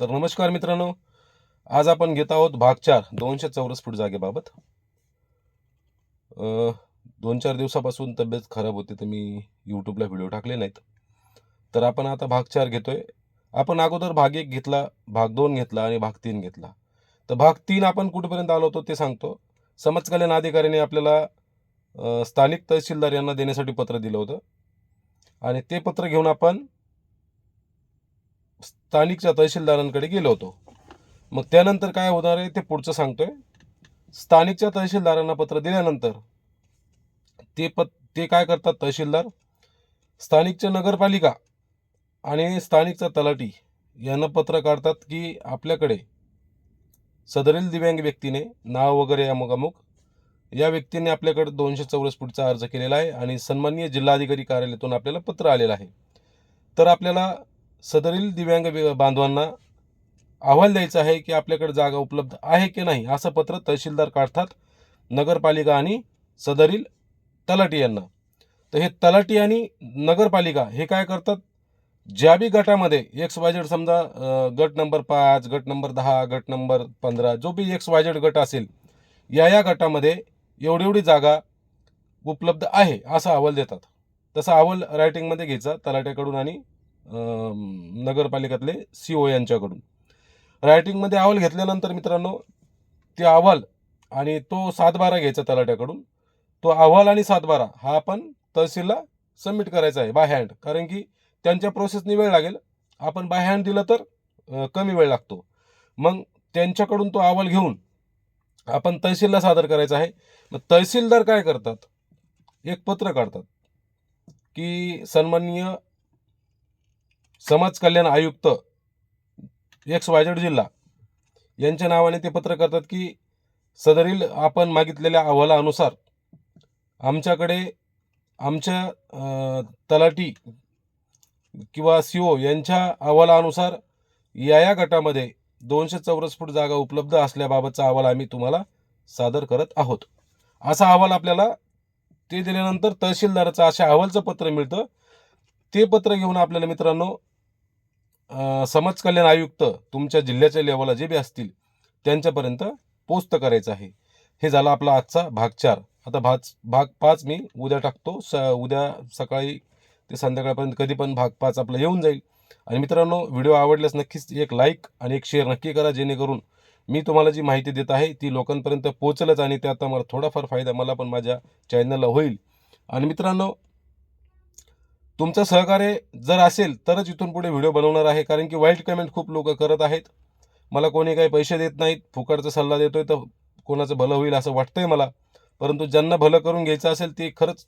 तर नमस्कार मित्रांनो आज आपण घेत आहोत भाग चार दोनशे चौरस फूट जागेबाबत. दोन चार दिवसापासून तब्येत खराब होती तर मी यूट्यूबला व्हिडिओ टाकले नाहीत. तर आपण आता भाग चार घेतोय. आपण अगोदर भाग एक घेतला भाग दोन घेतला आणि भाग तीन घेतला. तर भाग तीन आपण कुठपर्यंत आलो होतो ते सांगतो. समाज कल्याण अधिकाऱ्याने आपल्याला स्थानिक तहसीलदार यांना देण्यासाठी पत्र दिलं होतं. आणि ते पत्र घेऊन आपण स्थानिकच्या तहसीलदारांकडे गेलो होतो. मग त्यानंतर काय होणार आहे ते पुढचं सांगतोय. स्थानिकच्या तहसीलदारांना पत्र दिल्यानंतर ते पत ते काय करतात तहसीलदार? स्थानिकच्या नगरपालिका आणि स्थानिकचा तलाठी यांना पत्र काढतात की आपल्याकडे सदरील दिव्यांग व्यक्तीने नाव वगैरे अमुक अमुक या व्यक्तीने आपल्याकडे दोनशे चौरस फूटचा अर्ज केलेला आहे आणि सन्माननीय जिल्हाधिकारी कार्यालयातून आपल्याला पत्र आलेलं आहे. तर आपल्याला सदरील दिव्यांग बांधवांना अहवाल द्यायचा आहे की आपल्याकडे जागा उपलब्ध आहे की नाही असं पत्र तहसीलदार काढतात नगरपालिका आणि सदरील तलाटी यांना. तर हे तलाटी आणि नगरपालिका हे काय करतात? ज्या बी गटामध्ये एक्स वायझेड समजा गट नंबर पाच गट नंबर दहा गट नंबर पंधरा जो बी एक्स वायजेड गट असेल या या गटामध्ये एवढी एवढी जागा उपलब्ध आहे असा अहवाल देतात. तसा अहवाल रायटिंगमध्ये घ्यायचा तलाट्याकडून आणि नगरपालिकेतले सी ओ यांच्याकडून. रायटिंगमध्ये अहवाल घेतल्यानंतर मित्रांनो ते अहवाल आणि तो सातबारा घ्यायचा तलाट्याकडून. तो अहवाल आणि सातबारा हा आपण तहसीलला सबमिट करायचा आहे बाय हँड कारण की त्यांच्या प्रोसेसनी वेळ लागेल. आपण बाय हँड दिलं तर कमी वेळ लागतो. मग त्यांच्याकडून तो अहवाल घेऊन आपण तहसीलला सादर करायचा आहे. मग तहसीलदार काय करतात? एक पत्र काढतात की सन्माननीय समाज कल्याण आयुक्त एक्स वायझेड जिल्हा यांच्या नावाने ते पत्र करतात की सदरील आपण मागितलेल्या अहवालानुसार आमच्याकडे आमच्या तलाटी तलाठी किंवा सी ओ यांच्या अहवालानुसार या या गटामध्ये दोनशे चौरस फूट जागा उपलब्ध असल्याबाबतचा अहवाल आम्ही तुम्हाला सादर करत आहोत. असा अहवाल आपल्याला ते दिल्यानंतर तहसीलदाराचं अशा अहवालचं पत्र मिळतं. ते पत्र घेऊन आपल्याला मित्रांनो समाज कल्याण आयुक्त तुमच्या जिल्ह्याच्या लेवलला जे बी असतील त्यांच्यापर्यंत पोस्ट करायचं आहे. हे झाला आपला आजचा भाग चार. आता भाग भाग पाच मी उद्या टाकतो. स उद्या सकाळी ते संध्याकाळपर्यंत कधी पण भाग पाच आपला येऊन जाईल. आणि मित्रांनो व्हिडिओ आवडल्यास नक्कीच एक लाईक आणि एक शेअर नक्की करा जेणेकरून मी तुम्हाला जी माहिती देत आहे ती लोकांपर्यंत पोचलंच आणि त्यात मला थोडाफार फायदा मला पण माझ्या चॅनलला होईल. आणि मित्रांनो तुमचं सहकार्य जर असेल तरच इथून पुढे व्हिडिओ बनवणार आहे कारण की वाईट कमेंट खूप लोक करत आहेत. मला कोणी काही पैसे देत नाहीत फुकटचा सल्ला देतोय तर कोणाचं भलं होईल असं वाटतंय मला. परंतु ज्यांना भलं करून घ्यायचं असेल ते खरंच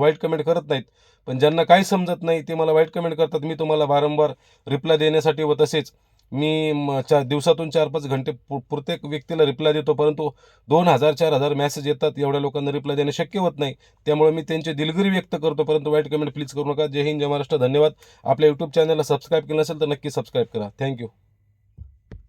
वाईट कमेंट करत नाहीत. पण ज्यांना काही समजत नाही ते मला वाईट कमेंट करतात. मी तुम्हाला वारंवार रिप्लाय देण्यासाठी व तसेच मी म, चार दिवसातून चार पाच घंटे पु- प्रत्येक व्यक्तीला रिप्लाय देतो परंतु दोन हजार चार हजार मेसेज येतात एवढ्या लोकांना रिप्लाय देणं शक्य होत नाही. त्यामुळे मी त्यांची दिलगिरी व्यक्त करतो परंतु वाईट कमेंट प्लीज करू नका. जय हिंद जय महाराष्ट्र धन्यवाद. आपल्या यूट्यूब चॅनलला सबस्क्राईब केलं नसेल तर नक्की सबस्क्राईब करा. थँक्यू